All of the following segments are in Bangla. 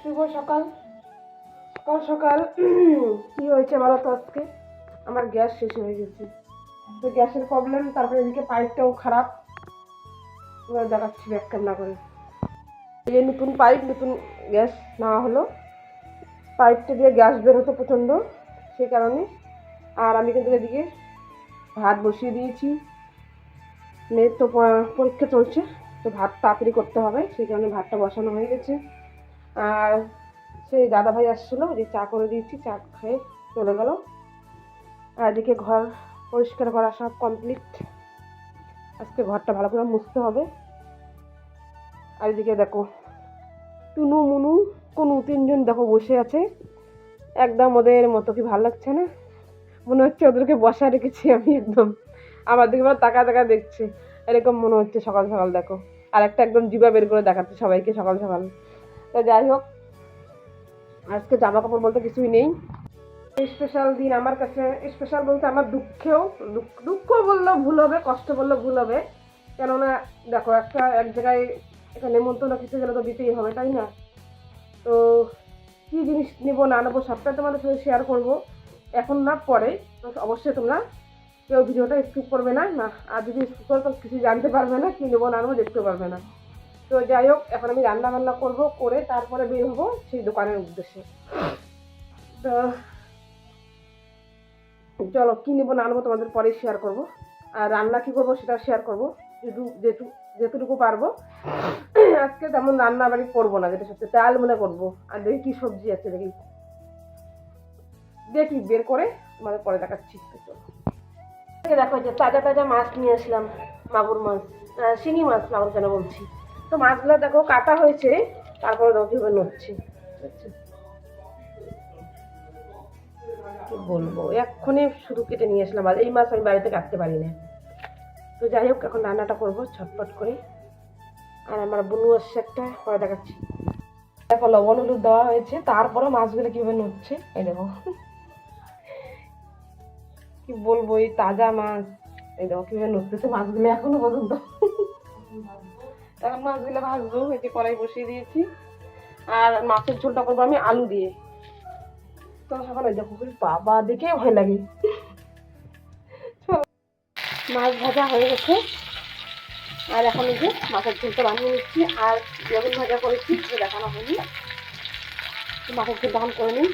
শুভ সকাল। সকাল সকাল কি হয়েছে বলো তো আজকে? আমার গ্যাস শেষ হয়ে গেছে। তো গ্যাসের প্রবলেম তারপরে এদিকে পাইপটাও খারাপ। দেখাচ্ছি ব্যাক না করে। এই যে নতুন পাইপ নতুন গ্যাস নেওয়া হলো। পাইপটা দিয়ে গ্যাস বের হতো প্রচণ্ড সেই কারণে। আর আমি কিন্তু এদিকে ভাত বসিয়ে দিয়েছি। মেয়ের তো পরীক্ষা চলছে, তো ভাত তাড়াতাড়ি করতে হবে, সেই কারণে ভাতটা বসানো হয়ে গেছে। আর সেই দাদা ভাই আসছিল, যে চা করে দিয়েছি, চা খেয়ে চলে গেল। আর এদিকে ঘর, পরিষ্কার করা সব কমপ্লিট আজকে ঘরটা ভালো করে মুছতে হবে। আর এদিকে দেখো, টুনু, মুনু, কোনো তিনজন দেখো বসে আছে। একদম ওদের মতো কি ভালো লাগছে না? মনে হচ্ছে ওদেরকে বসা রেখেছি আমি একদম। আমার দিকে তাকা তাকা দেখছে। এরকম মনে হচ্ছে সকাল সকাল দেখো। আর একটা একদম জিবা বের করে দেখাচ্ছে সবাইকে সকাল সকাল। তো যাই হোক, আজকে জামা কাপড় বলতে কিছুই নেই। স্পেশাল দিন আমার কাছে স্পেশাল বলতে আমার দুঃখেও, দুঃখ- বললেও ভুল হবে, কষ্ট বললেও ভুল হবে। কেননা দেখো, একটা এক জায়গায় একটা নেমন্তন্ন কিছু গেলে তো দিতেই হবে, তাই না? তো কী জিনিস নেব, না নেব, সবটাই তোমাদের সাথে শেয়ার করব। এখন না, পরে। অবশ্যই তোমরা কেউ ভিডিওটা স্কিপ করবে না। না আর যদি স্কিপ করো, তো কিছু জানতে পারবে না, কী নেব, না নেব দেখতে পারবে না। তো যাই হোক, এখন আমি রান্না বান্না করব, করে তারপরে বের হব সেই দোকানের উদ্দেশ্যে। তো চলো, কী নেব, না নেব তোমাদের পরে শেয়ার করব। আর রান্না কী করব সেটা শেয়ার করব, যেটু যেটুকু পারব। আজকে তেমন রান্না বাড়ি করব না, যেটা সত্যি ডাল মনে করব। আর দেখি কী সবজি আছে, দেখি। দেখি, বের করে তোমাদের পরে দেখাচ্ছি। চলো দেখো যে তাজা তাজা মাছ নিয়ে আসলাম, মাগুর মাছ। শিঙি মাছ মাগুর কেন বলছি? তো মাছগুলো দেখো কাটা হয়েছে, তারপরে দেখো নড়ছে? কি বলব, এক্ষুনি শুধু কেটে নিয়ে আসলাম, আর এই মাছ আমি বাড়িতে কাটতে পারি না। তো যাই হোক, এখন রান্নাটা করব ছটপট করে। আর আমার বুনু আসছে একটা, পরে দেখাচ্ছি। দেখো, লবণ, হলুদ দেওয়া হয়েছে, তারপরে মাছগুলো কীভাবে নড়ছে, এই দেখো। কি বলব, এই তাজা মাছ, এই দেখো কীভাবে নড়তেছে মাছগুলো এখনও পর্যন্ত। এখন মাছগুলো ভাজবো, এই যে কড়াই বসিয়ে দিয়েছি। আর মাছের ঝোলটা করব আমি আলু দিয়ে। তো এখন ওই দেখো বাবা, দেখে ভয় লাগে। মাছ ভাজা হয়ে গেছে। আর এখন এই যে মাছের ঝোলটা বানিয়ে নিচ্ছি। আর বেগুন ভাজা করেছি দেখানো হয়নি। মাছের ঝোলটা এখন করে নিই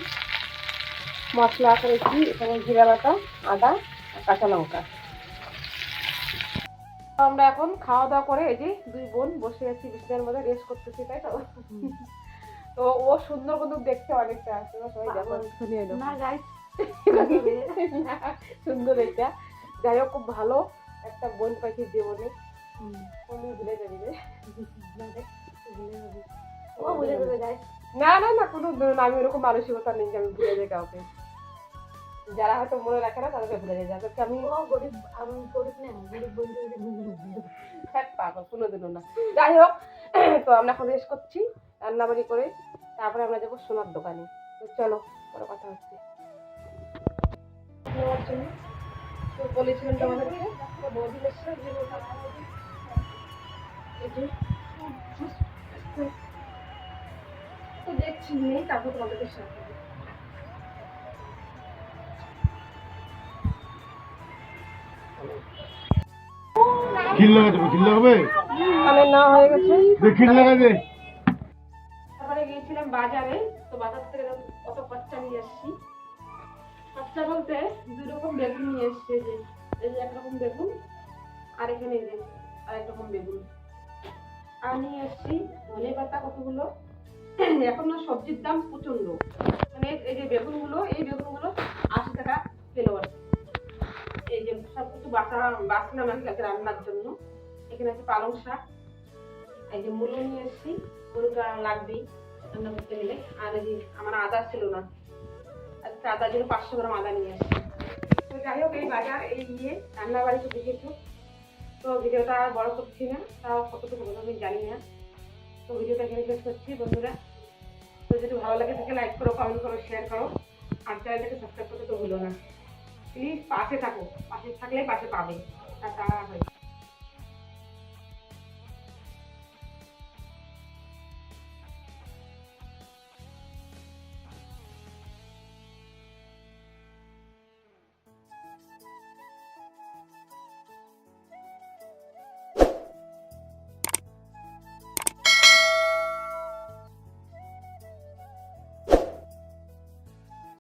মশলা করেছি, এখানে জিরা বাটা, আদা, আর কাঁচা লঙ্কা। আমরা এখন খাওয়া দাওয়া করে এই যে দুই বোন বসে আছি বিছানার মধ্যে রেস্ট করতেছি তাই তো? তো ও সুন্দর কিন্তু দেখতে অনেকটা তোমরা সবাই দেখো। না গাইস সুন্দর এটা। যাই হোক খুব ভালো একটা বোন পাখি জীবনে। উনি ভুলে যাবি রে। ও বুঝে দেবে গাইস না না না কোনো আমি ওরকম মানসিকতা নেই যে আমি ভুলে যাই কাউকে। যারা হয়তো মনে রাখে না তাদেরকে ভুলে যায়। যাদেরকে আমি গরিব আমি গরিব না গরিব বন্ধু ফ্যাট পাবো কোনো দিনও না। যাই হোক তো আমরা এখন রেস্ট করছি রান্নাবাড়ি করে তারপরে আমরা যাব সোনার দোকানে। তো চলো পরে কথা হচ্ছে। তো বলেছিলাম তোমাদেরকে তো দেখছি নেই তারপর তোমাদেরকে শেয়ার খিল লাগা দেবে খিল লাগাবে? মানে না হয়ে গেছে। খিল লাগা তারপরে গিয়েছিলাম বাজারে তো বাজার থেকে কত খরচা নিয়ে খরচা বলতে দুই রকম বেগুন নিয়ে এসছে যে এই যে একরকম বেগুন আর এখানে যে আর এক রকম বেগুন। আর নিয়ে এসেছি ধনে পাতা কতগুলো? এখন না সবজির দাম প্রচণ্ড মানে এই যে বাছলাম আমি রান্নার জন্য। এখানে আছে পালং শাক। এই যে মূলো নিয়ে এসেছি, মূলোটা লাগবেই রান্না করতে গেলে। আর এই আমার আদা ছিল না, আজকে আদার জন্য পাঁচশো গ্রাম আদা নিয়ে এসেছি। তো যাই হোক, এই বাজার, এই নিয়ে রান্না বাড়িতে দেখেছ। তো ভিডিওটা আর বড় করছি না, তাও কতটুকু আমি জানি না। তো ভিডিওটা এখানে শেষ করছি, বন্ধুরা। তো যদি ভালো লাগে থাকে লাইক করো কমেন্ট করো শেয়ার করো। আর চ্যানেলটাকে সাবস্ক্রাইব করতে তো ভুলো না। প্লিজ পাশে থাকো পাশে থাকলে পাশে পাবে। টাটা হয়